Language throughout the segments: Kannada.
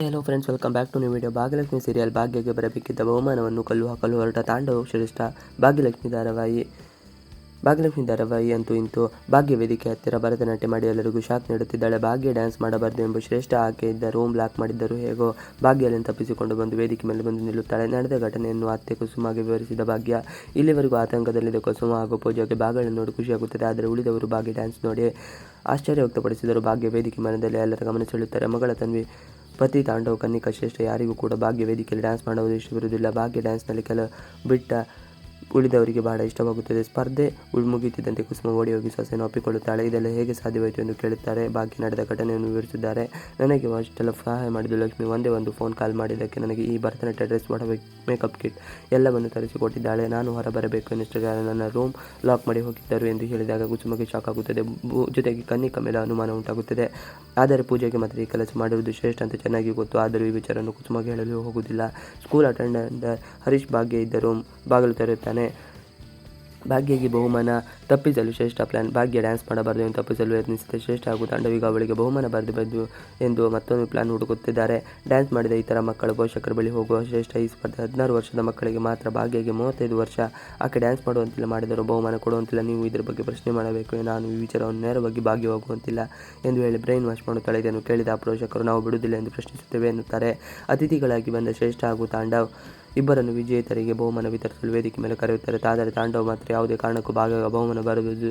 Hello friends welcome back to new video Bhagyalakshmi serial ಭಾಗ್ಯಗೆ ಬರಬೇಕಿದ್ದ ಬಹುಮಾನವನ್ನು ಕಲ್ಲು ಹಾಕಲು ಹೊರಟ ತಾಂಡವ ಶ್ರೇಷ್ಠ ಭಾಗ್ಯಲಕ್ಷ್ಮಿ ಧಾರಾವಾಹಿ. ಭಾಗ್ಯಲಕ್ಷ್ಮಿ ಧಾರಾವಾಹಿ ಅಂತೂ ಇಂತು ಭಾಗ್ಯ ವೇದಿಕೆ ಹತ್ತಿರ ಭರತನಾಟ್ಯ ಮಾಡಿ ಎಲ್ಲರಿಗೂ ಶಾಕ್ ನೀಡುತ್ತಿದ್ದಾಳೆ. ಭಾಗ್ಯ ಡ್ಯಾನ್ಸ್ ಮಾಡಬಾರದು ಎಂಬ ಶ್ರೇಷ್ಠ ಆಕೆ ಇದ್ದ ರೂಮ್ ಲಾಕ್ ಮಾಡಿದ್ದರು ಹೇಗೋ ಭಾಗ್ಯ ಅಲ್ಲಿಂದ ತಪ್ಪಿಸಿಕೊಂಡು ಬಂದು ವೇದಿಕೆ ಮೇಲೆ ಬಂದು ನಿಲ್ಲುತ್ತಾಳೆ. ನಡೆದ ಘಟನೆಯನ್ನು ಅತ್ತೆ ಕುಸುಮಾಗಿ ವಿವರಿಸಿದ ಭಾಗ್ಯ, ಇಲ್ಲಿವರೆಗೂ ಆತಂಕದಲ್ಲಿದ್ದ ಕುಸುಮ ಹಾಗೂ ಪೂಜಾಗೆ ಭಾಗಗಳನ್ನು ನೋಡಿ ಖುಷಿಯಾಗುತ್ತದೆ. ಆದರೆ ಉಳಿದವರು ಭಾಗ್ಯ ಡ್ಯಾನ್ಸ್ ನೋಡಿ ಆಶ್ಚರ್ಯ ವ್ಯಕ್ತಪಡಿಸಿದರು. ಭಾಗ್ಯ ವೇದಿಕೆ ಮನದಲ್ಲಿ ಎಲ್ಲರ ಗಮನ ಸೆಳೆಯುತ್ತಾರೆ. ಮಗಳ ತನ್ವಿ ಪತಿ ತಾಂಡವ ಕನ್ನಿಕಾ ಶ್ರೇಷ್ಠ ಯಾರಿಗೂ ಕೂಡ ಭಾಗ್ಯ ವೇದಿಕೆಯಲ್ಲಿ ಡ್ಯಾನ್ಸ್ ಮಾಡುವುದು ಇಷ್ಟವಿರುವುದಿಲ್ಲ ಭಾಗ್ಯ ಡ್ಯಾನ್ಸ್ನಲ್ಲಿ ಕೆಲ ಬಿಟ್ಟ ಉಳಿದವರಿಗೆ ಬಹಳ ಇಷ್ಟವಾಗುತ್ತದೆ. ಸ್ಪರ್ಧೆ ಮುಗಿಯುತ್ತಿದ್ದಂತೆ ಕುಸುಮ ಓಡಿ ಹೋಗಿ ಸೊಸೆಯನ್ನು ಒಪ್ಪಿಕೊಳ್ಳುತ್ತಾಳೆ. ಇದೆಲ್ಲ ಹೇಗೆ ಸಾಧ್ಯವಾಯಿತು ಎಂದು ಕೇಳುತ್ತಾರೆ. ಬಾಕಿ ನಡೆದ ಘಟನೆಯನ್ನು ವಿವರಿಸಿದ್ದಾರೆ ನನಗೆ ಅಷ್ಟೆಲ್ಲ ಸಹಾಯ ಮಾಡಿದ ಲಕ್ಷ್ಮಿ. ಒಂದೇ ಒಂದು ಫೋನ್ ಕಾಲ್ ಮಾಡಿದ್ದಕ್ಕೆ ನನಗೆ ಈ ಭರತನಾಟ್ಯ ಡ್ರೆಸ್ ಮಾಡಬೇಕು ಮೇಕಪ್ ಕಿಟ್ ಎಲ್ಲವನ್ನು ತರಿಸಿಕೊಟ್ಟಿದ್ದಾಳೆ. ನಾನು ಹೊರಬರಬೇಕು ಎನ್ನುಷ್ಟರ ನನ್ನ ರೂಮ್ ಲಾಕ್ ಮಾಡಿ ಹೋಗಿದ್ದರು ಎಂದು ಹೇಳಿದಾಗ ಕುಸುಮಗೆ ಶಾಕ್ ಆಗುತ್ತದೆ. ಜೊತೆಗೆ ಕನ್ನಿಕ ಮೇಲೆ ಅನುಮಾನ ಉಂಟಾಗುತ್ತದೆ. ಆದರೆ ಪೂಜೆಗೆ ಮಾತ್ರ ಈ ಕೆಲಸ ಮಾಡುವುದು ಶ್ರೇಷ್ಠ ಅಂತ ಚೆನ್ನಾಗಿ ಗೊತ್ತು. ಆದರೂ ಈ ವಿಚಾರವನ್ನು ಕುಸುಮಗೆ ಹೇಳಲು ಹೋಗುವುದಿಲ್ಲ. ಸ್ಕೂಲ್ ಅಟೆಂಡೆಂಟ್ ಹರೀಶ್ ಭಾಗ್ಯ ಇದ್ದರೂ ಬಾಗಿಲು ತೆರೆಯುತ್ತಾನೆ. ಭಾಗ್ಯಗೆ ಬಹುಮಾನ, ತಪ್ಪಿಸಲು ಶ್ರೇಷ್ಠ ಪ್ಲಾನ್ ಭಾಗ್ಯ ಡ್ಯಾನ್ಸ್ ಮಾಡಬಾರದು ಎಂದು ತಪ್ಪಿಸಲು ಯತ್ನಿಸಿದ ಶ್ರೇಷ್ಠ ಹಾಗೂ ತಂಡವೀಗ ಅವಳಿಗೆ ಬಹುಮಾನ ಬರೆದು ಎಂದು ಮತ್ತೊಂದು ಪ್ಲಾನ್ ಹುಡುಕುತ್ತಿದ್ದಾರೆ. ಡ್ಯಾನ್ಸ್ ಮಾಡಿದ ಇತರ ಮಕ್ಕಳು ಪೋಷಕರ ಬಳಿ ಹೋಗುವ ಶ್ರೇಷ್ಠ ಈ ಸ್ಪರ್ಧೆ ಹದಿನಾರು ವರ್ಷದ ಮಕ್ಕಳಿಗೆ ಮಾತ್ರ ಭಾಗ್ಯಗೆ ಮೂವತ್ತೈದು ವರ್ಷ. ಆಕೆ ಡ್ಯಾನ್ಸ್ ಮಾಡುವಂತಿಲ್ಲ, ಮಾಡಿದರೂ ಬಹುಮಾನ ಕೊಡುವಂತಿಲ್ಲ. ನೀವು ಇದರ ಬಗ್ಗೆ ಪ್ರಶ್ನೆ ಮಾಡಬೇಕು. ನಾನು ಈ ವಿಚಾರವನ್ನು ನೇರವಾಗಿ ಭಾಗ್ಯವಾಗುವಂತಿಲ್ಲ ಎಂದು ಹೇಳಿ ಬ್ರೈನ್ ವಾಶ್ ಮಾಡುತ್ತಾಳೆ ಇದನ್ನು ಕೇಳಿದ ಆ ಪೋಷಕರು, ನಾವು ಬಿಡುವುದಿಲ್ಲ ಎಂದು ಪ್ರಶ್ನಿಸುತ್ತೇವೆ ಎನ್ನುತ್ತಾರೆ. ಅತಿಥಿಗಳಾಗಿ ಬಂದ ಶ್ರೇಷ್ಠ ಹಾಗೂ ತಾಂಡವ್ ಇಬ್ಬರನ್ನು ವಿಜೇತರಿಗೆ ಬಹುಮಾನ ವಿತರಿಸಲು ವೇದಿಕೆ ಮೇಲೆ ಕರೆಯುತ್ತಾರೆ. ಆದರೆ ತಾಂಡವ ಮಾತ್ರ ಯಾವುದೇ ಕಾರಣಕ್ಕೂ ಭಾಗ ಬಹುಮಾನ ಬರಬಹುದು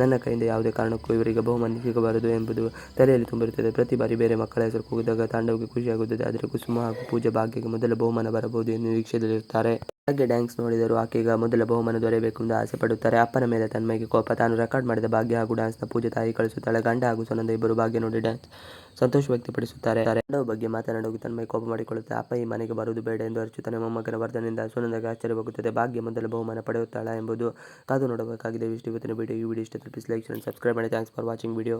ನನ್ನ ಕೈಯಿಂದ ಯಾವುದೇ ಕಾರಣಕ್ಕೂ ಇವರಿಗೆ ಬಹುಮಾನ ಸಿಗಬಾರದು ಎಂಬುದು ತಲೆಯಲ್ಲಿ ತುಂಬಿರುತ್ತದೆ. ಪ್ರತಿ ಬಾರಿ ಬೇರೆ ಮಕ್ಕಳ ಹೆಸರು ಕೂಗಿದಾಗ ತಾಂಡವಕ್ಕೆ ಖುಷಿಯಾಗುತ್ತದೆ. ಆದರೆ ಕುಸುಮ ಹಾಗೂ ಪೂಜಾ ಭಾಗ್ಯಕ್ಕೆ ಮೊದಲ ಬಹುಮಾನ ಬರಬಹುದು ಎಂದು ನಿರೀಕ್ಷೆಯಲ್ಲಿರುತ್ತಾರೆ. ಭಾಗ್ಯ ಡ್ಯಾನ್ಸ್ ನೋಡಿದರೂ ಆಕೆಗ ಮೊದಲ ಬಹುಮಾನ ದೊರೆಯಬೇಕು ಎಂದು ಆಸೆ ಪಡುತ್ತಾರೆ. ಅಪ್ಪನ ಮೇಲೆ ತನ್ಮೈಗೆ ಕೋಪ. ತಾನು ರೆಕಾರ್ಡ್ ಮಾಡಿದ ಭಾಗ್ಯ ಹಾಗೂ ಡ್ಯಾನ್ಸ್ನ ಪೂಜೆ ತಾಯಿ ಕಳಿಸುತ್ತಾಳೆ. ಗಂಡ ಹಾಗೂ ಸುನಂದ ಇಬ್ಬರು ಭಾಗ್ಯ ನೋಡಿ ಡ್ಯಾನ್ಸ್ ಸಂತೋಷ ವ್ಯಕ್ತಪಡಿಸುತ್ತಾರೆ. ಗಂಡವ ಬಗ್ಗೆ ಮಾತನಾಡುವ ತನ್ಮಯ ಕೋಪ ಮಾಡಿಕೊಳ್ಳುತ್ತೆ, ಅಪ್ಪ, ಈ ಮನೆಗೆ ಬರುವುದು ಬೇಡ ಎಂದು ಅರ್ಚುತ್ತಾನೆ ಮೊಮ್ಮಗನ ವರ್ಧನೆಯಿಂದ ಸುನಂದಗೆ ಆಶ್ಚರ್ಯವಾಗುತ್ತದೆ ಭಾಗ್ಯ ಮೊದಲ ಬಹುಮಾನ ಪಡೆಯುತ್ತಾಳಾ ಎಂಬುದು ಕಾದು ನೋಡಬೇಕಾಗಿದೆ. ಇಷ್ಟು ಇವತ್ತಿನ ವಿಡಿಯೋ ಈ ವಿಡಿಯೋ ಇಷ್ಟ ತಲುಪಿಸಿ, ಲೈಕ್ ಸಬ್ಸ್ಕ್ರೈಬ್ ಮಾಡಿ. Thanks for watching video.